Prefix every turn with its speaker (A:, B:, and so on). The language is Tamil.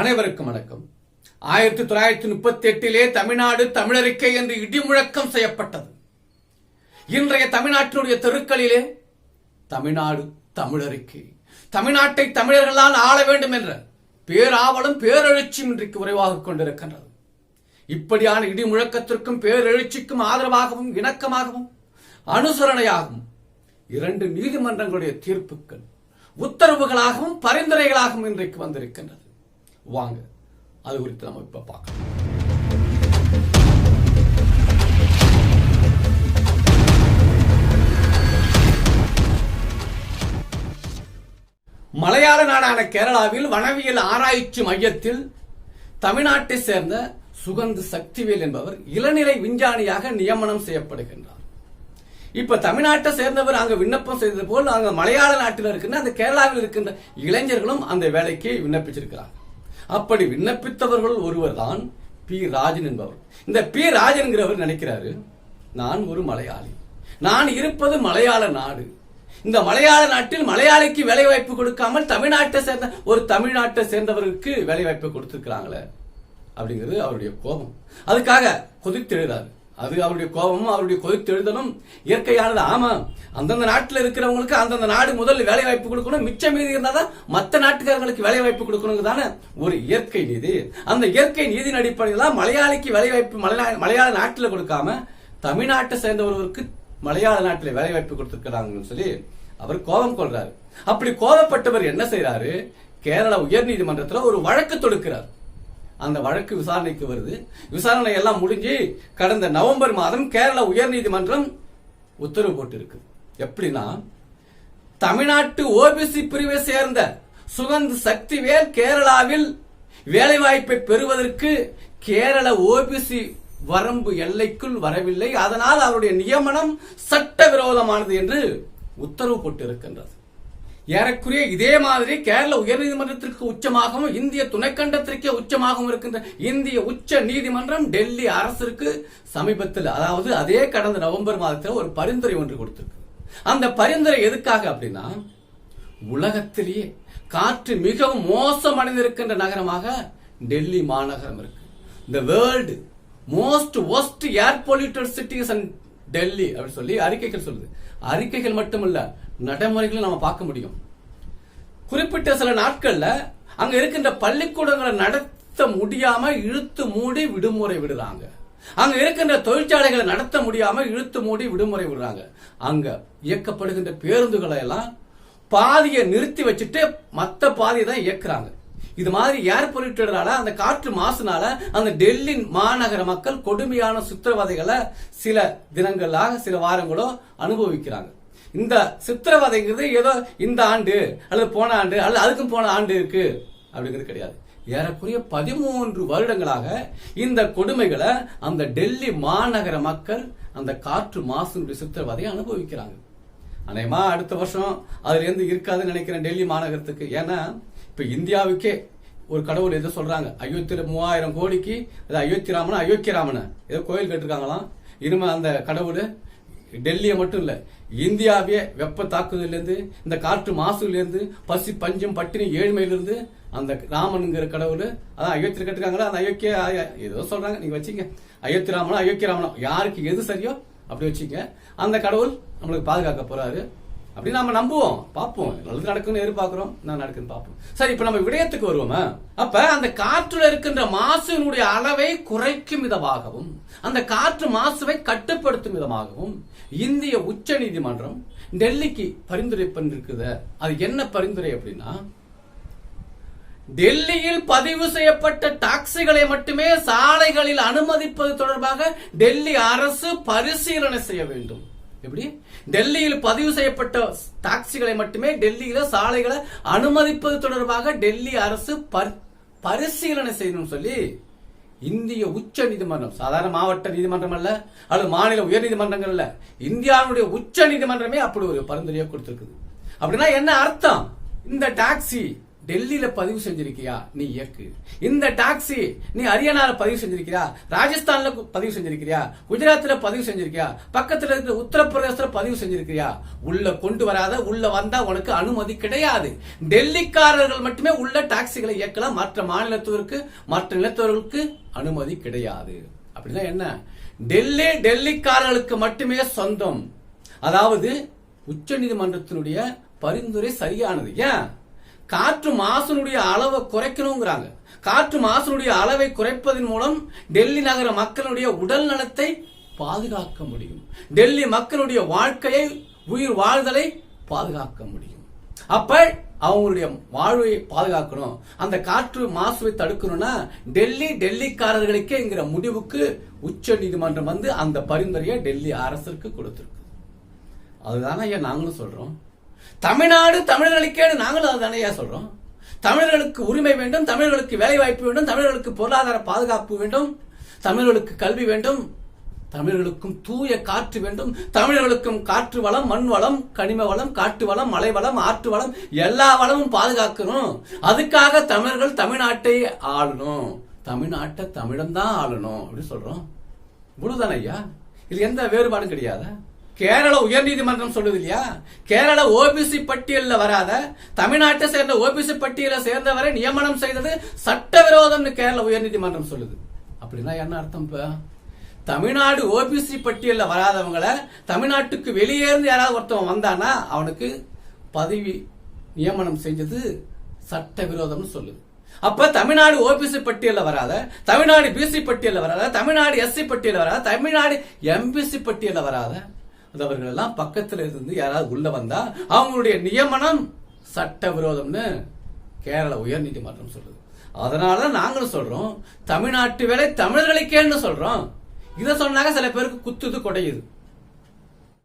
A: அனைவருக்கும் வணக்கம். ஆயிரத்தி தொள்ளாயிரத்தி முப்பத்தி எட்டிலே தமிழ்நாடு தமிழறிக்கை என்று இடிமுழக்கம் செய்யப்பட்டது. இன்றைய தமிழ்நாட்டினுடைய தெருக்களிலே தமிழ்நாடு தமிழறிக்கை தமிழ்நாட்டை தமிழர்களால் ஆள வேண்டும் என்ற பேராவலும் பேரெழுச்சியும் இன்றைக்கு உறைவாக கொண்டிருக்கின்றது. இப்படியான இடி முழக்கத்திற்கும் பேரெழுச்சிக்கும் ஆதரவாகவும் இணக்கமாகவும் அனுசரணையாகவும் இரண்டு நீதிமன்றங்களுடைய தீர்ப்புகள் உத்தரவுகளாகவும் பரிந்துரைகளாகவும் இன்றைக்கு வந்திருக்கின்றது. வாங்க. அது குறித்து நம்ம இப்ப பார்க்கலாம். மலையாள நாடான கேரளாவில் வனவியல் ஆராய்ச்சி மையத்தில் தமிழ்நாட்டை சேர்ந்த சுகந்த் சக்திவேல் என்பவர் இளநிலை விஞ்ஞானியாக நியமனம் செய்யப்படுகின்றார். இப்ப தமிழ்நாட்டை சேர்ந்தவர் அங்க விண்ணப்பம் செய்தது போல் அங்க மலையாள நாட்டில் இருக்கின்ற அந்த கேரளாவில் இருக்கின்ற இளைஞர்களும் அந்த வேலைக்கு விண்ணப்பிச்சிருக்கிறார் அப்படி விண்ணப்பித்தவர்கள் ஒருவர் தான் பி. ராஜன் என்பவர். இந்த பி. ராஜன்கிறவர் நினைக்கிறாரு நான் ஒரு மலையாளி. நான் இருப்பது மலையாள நாடு. இந்த மலையாள நாட்டில் மலையாளிக்கு வேலை வாய்ப்பு கொடுக்காமல் தமிழ்நாட்டை சேர்ந்த ஒரு தமிழ்நாட்டை சேர்ந்தவருக்கு வேலை வாய்ப்பு கொடுத்திருக்கிறாங்களே அப்படிங்கிறது அவருடைய கோபம். அதுக்காக கொதித்தெழுறாரு அது அவருடைய கோபமும் அவருடைய கொதித்தெழுதலும் இயற்கையானது. ஆமா அந்தந்த நாட்டில் இருக்கிறவங்களுக்கு அந்தந்த நாடு முதல்ல வேலை வாய்ப்பு கொடுக்கணும். மிச்சம் மீதி இருந்தாதான் மற்ற நாட்டுக்காரங்களுக்கு வேலை வாய்ப்பு கொடுக்கணும் தானே ஒரு இயற்கை நீதி. அந்த இயற்கை நீதியின் அடிப்படையில் தான் மலையாளிக்கு வேலை வாய்ப்பு மலையாள மலையாள நாட்டில் கொடுக்காம தமிழ்நாட்டை சேர்ந்த ஒருவருக்கு மலையாள நாட்டில் வேலை வாய்ப்பு கொடுத்துருக்கிறாங்கன்னு சொல்லி அவர் கோபம் கொள்றாரு. அப்படி கோபப்பட்டவர் என்ன செய்யறாரு கேரள உயர்நீதிமன்றத்தில் ஒரு வழக்கு தொடுக்கிறார். அந்த வழக்கு விசாரணைக்கு வருது. விசாரணை எல்லாம் முடிஞ்சு கடந்த நவம்பர் மாதம் கேரள உயர்நீதிமன்றம் உத்தரவு போட்டிருக்கு. எப்படின்னா தமிழ்நாட்டு ஓபிசி பிரிவை சேர்ந்த சுகந்த் சக்திவேல் கேரளாவில் வேலைவாய்ப்பை பெறுவதற்கு கேரள ஓபிசி வரம்பு எல்லைக்குள் வரவில்லை. அதனால் அவருடைய நியமனம் சட்டவிரோதமானது என்று உத்தரவு போட்டு இருக்கின்றது ஏறக்குறைய இதே மாதிரி கேரள உயர்நீதிமன்றத்திற்கு உச்சமாகவும் இந்திய துணைக்கண்டத்திற்கே உச்சமாகவும் இருக்கின்ற இந்திய உச்ச நீதிமன்றம் டெல்லி அரசிற்கு சமீபத்தில் அதாவது அதே கடந்த நவம்பர் மாதத்தில் ஒரு பரிந்துரை ஒன்று கொடுத்திருக்கு. அந்த பரிந்துரை எதுக்காக அப்படின்னா உலகத்திலேயே காற்று மிகவும் மோசமடைந்திருக்கின்ற நகரமாக டெல்லி மாநகரம் இருக்கு. இந்த world most worst air polluted cities and Delhi அப்படின்னு சொல்லி அறிக்கைகள் சொல்லுது. அறிக்கைகள் மட்டுமல்ல நடைமுறைகளை நம்ம பார்க்க முடியும். குறிப்பிட்ட சில நாட்கள்ல அங்க இருக்கின்ற பள்ளிக்கூடங்களை நடத்த முடியாம இழுத்து மூடி விடுமுறை விடுறாங்க. அங்க இருக்கின்ற தொழிற்சாலைகளை நடத்த முடியாம இழுத்து மூடி விடுமுறை விடுறாங்க. அங்க இயக்கப்படுகின்ற பேருந்துகளை எல்லாம் பாதியை நிறுத்தி வச்சுட்டு மற்ற பாதியை தான் இயக்குறாங்க. இது மாதிரி ஏர் பொல்யூட்டடால அந்த காற்று மாசுனால அந்த டெல்லி மாநகர மக்கள் கொடுமையான சித்திரவதைகளை சில தினங்களாக சில வாரங்களோ அனுபவிக்கிறாங்க. இந்த சித்திரவதைங்கிறது ஏதோ இந்த ஆண்டு அல்லது போன ஆண்டு அல்லது அதுக்கும் போன ஆண்டு இருக்கு அப்படிங்கிறது கிடையாது. ஏறக்குறைய பதிமூன்று வருடங்களாக இந்த கொடுமைகளை அந்த டெல்லி மாநகர மக்கள் அந்த காற்று மாசுனுடைய சித்திரவதையை அனுபவிக்கிறாங்க. அநேகமா அடுத்த வருஷம் அதுல இருந்து இருக்காதுன்னு நினைக்கிறேன் டெல்லி மாநகரத்துக்கு. ஏன்னா இப்ப இந்தியாவுக்கே ஒரு கடவுள் எதை சொல்றாங்க அயோத்தியில மூவாயிரம் கோடிக்கு அது அயோத்தி ராமன் அயோக்கிய ராமன்? ஏதோ கோயில் கட்டிருக்காங்களாம் இனிமே அந்த கடவுள் டெல்லியை மட்டும் இல்ல இந்தியாவே வெப்ப தாக்குதலேருந்து இந்த காற்று மாசுலேருந்து பசி பஞ்சம் பட்டினி ஏழ்மையிலிருந்து அந்த ராமனுங்கிற கடவுள் அதான் அயோத்தியில் கட்டிருக்காங்களா? அந்த அயோக்கிய ஏதோ சொல்றாங்க நீங்க வச்சுங்க. அயோத்தி ராமனா அயோக்கிய ராமனா? யாருக்கு எது சரியோ அப்படி வச்சுங்க. அந்த கடவுள் நம்மளுக்கு பாதுகாக்க போறாரு. அப்படி நம்ம நம்புவோம். பார்ப்போம். நல்லது நடக்கும்னு எதிர்பார்க்கிறோம். நான் நடக்குன்னு பார்ப்போம். சரி இப்ப நம்ம விடயத்துக்கு வருவோமா? அப்ப அந்த காற்றுல இருக்கின்ற மாசுனுடைய அளவை குறைக்கும் விதமாகவும் அந்த காற்று மாசுவை கட்டுப்படுத்தும் விதமாகவும் இந்திய உச்ச நீதிமன்றம் டெல்லிக்கு பரிந்துரை பண்ணிருக்குது. அது என்ன பரிந்துரை அப்படின்னா டெல்லியில் பதிவு செய்யப்பட்ட டாக்ஸிகளை மட்டுமே சாலைகளில் அனுமதிப்பது தொடர்பாக டெல்லி அரசு பரிசீலனை செய்ய வேண்டும். எப்படி? டெல்லியில் பதிவு செய்யப்பட்ட டாக்ஸிகளை மட்டுமே டெல்லியில சாலைகளை அனுமதிப்பது தொடர்பாக டெல்லி அரசு பரிசீலனை செய்யணும் சொல்லி இந்திய உச்ச நீதிமன்றம் சாதாரண மாவட்ட நீதிமன்றம் அல்ல அல்லது மாநில உயர் நீதிமன்றங்கள் அல்ல இந்தியாவுடைய உச்ச நீதிமன்றமே அப்படி ஒரு பரிந்துரையை கொடுத்திருக்குது. அப்படின்னா என்ன அர்த்தம்? இந்த டாக்ஸி டெல்லியில பதிவு செஞ்சிருக்கியா? நீ இயக்கு. இந்த டாக்ஸி நீ ஹரியானால பதிவு செஞ்சிருக்கியா? ராஜஸ்தான்ல பதிவு செஞ்சிருக்கியா குஜராத்ல பதிவு செஞ்சிருக்கியா? பக்கத்துல இருக்கிற உத்தரப்பிரதேசத்துல பதிவு செஞ்சிருக்கியா உள்ள கொண்டு வராத உள்ள வந்தா உனக்கு அனுமதி கிடையாது. டெல்லிக்காரர்கள் மட்டுமே உள்ள டாக்ஸிகளை இயக்கலாம். மற்ற மாநிலத்தவருக்கு மற்ற நிலத்தவர்களுக்கு அனுமதி கிடையாது. அப்படின்னா என்ன? டெல்லி டெல்லிக்காரர்களுக்கு மட்டுமே சொந்தம். அதாவது உச்ச நீதிமன்றத்தினுடைய பரிந்துரை சரியானது. ஏன்? காற்று மாசுனுடைய அளவை குறைக்கணுங்கிறாங்க. காற்று மாசுனுடைய அளவை குறைப்பதன் மூலம் டெல்லி நகர மக்களுடைய உடல் நலத்தை பாதுகாக்க முடியும். டெல்லி மக்களுடைய வாழ்க்கையை உயிர் வாழ்தலை பாதுகாக்க முடியும். அப்ப அவங்களுடைய வாழ்வை பாதுகாக்கணும். அந்த காற்று மாசுவை தடுக்கணும்னா டெல்லி டெல்லிக்காரர்களுக்கேங்கிற முடிவுக்கு உச்ச நீதிமன்றம் வந்து அந்த பரிந்துரையை டெல்லி அரசுக்கு கொடுத்திருக்கு. அதுதானே ஐயா நாங்களும் சொல்றோம். தமிழ்நாடு தமிழர்களுக்கேடு நாங்களும் அதுதானே ஐயா சொல்றோம்? தமிழர்களுக்கு உரிமை வேண்டும் தமிழர்களுக்கு வேலை வாய்ப்பு வேண்டும் தமிழர்களுக்கு பொருளாதார பாதுகாப்பு வேண்டும் தமிழர்களுக்கு கல்வி வேண்டும் தமிழர்களுக்கும் தூய காற்று வேண்டும் தமிழர்களுக்கும் காற்று வளம் மண் வளம் கனிம வளம் காட்டு வளம் மலை வளம் ஆற்று வளம் எல்லா வளமும் பாதுகாக்கணும். அதுக்காக தமிழர்கள் தமிழ்நாட்டை ஆளணும். தமிழ்நாட்டை தமிழன் தான் ஆளணும். அப்படின்னு சொல்றோம். இவ்வளவுதானே ஐயா? இது எந்த வேறுபாடும் கிடையாதா? கேரள உயர்நீதிமன்றம் சொல்லுது இல்லையா? கேரள ஓபிசி பட்டியலில் வராத தமிழ்நாட்டை சேர்ந்த ஓபிசி பட்டியலை சேர்ந்தவரை நியமனம் செய்தது சட்டவிரோதம்னு கேரள உயர்நீதிமன்றம் சொல்லுது. அப்படின்னா என்ன அர்த்தம் இப்ப? தமிழ்நாடு ஓபிசி பட்டியலில் வராதவங்களை தமிழ்நாட்டுக்கு வெளியே இருந்து யாராவது ஒருத்தவன் வந்தானா அவனுக்கு பதவி நியமனம் செஞ்சது சட்டவிரோதம்னு சொல்லுது. அப்ப தமிழ்நாடு ஓபிசி பட்டியலில் வராத தமிழ்நாடு பிசி பட்டியலில் வராத தமிழ்நாடு எஸ்சி பட்டியலில் வராத தமிழ்நாடு எம்பிசி பட்டியலில் வராத அவர்கள் எல்லாம் பக்கத்துல இருந்து யாராவது உள்ள வந்தா அவங்களுடைய நியமனம் சட்டவிரோதம்னு கேரள உயர் நீதிமன்றம் சொல்லுது. அதனால நாங்களும் சொல்றோம் தமிழ்நாட்டு வேலை தமிழர்களுக்கேன்னு சொல்றோம். இதை சொன்னாங்க சில பேருக்கு குத்துது குடையுது.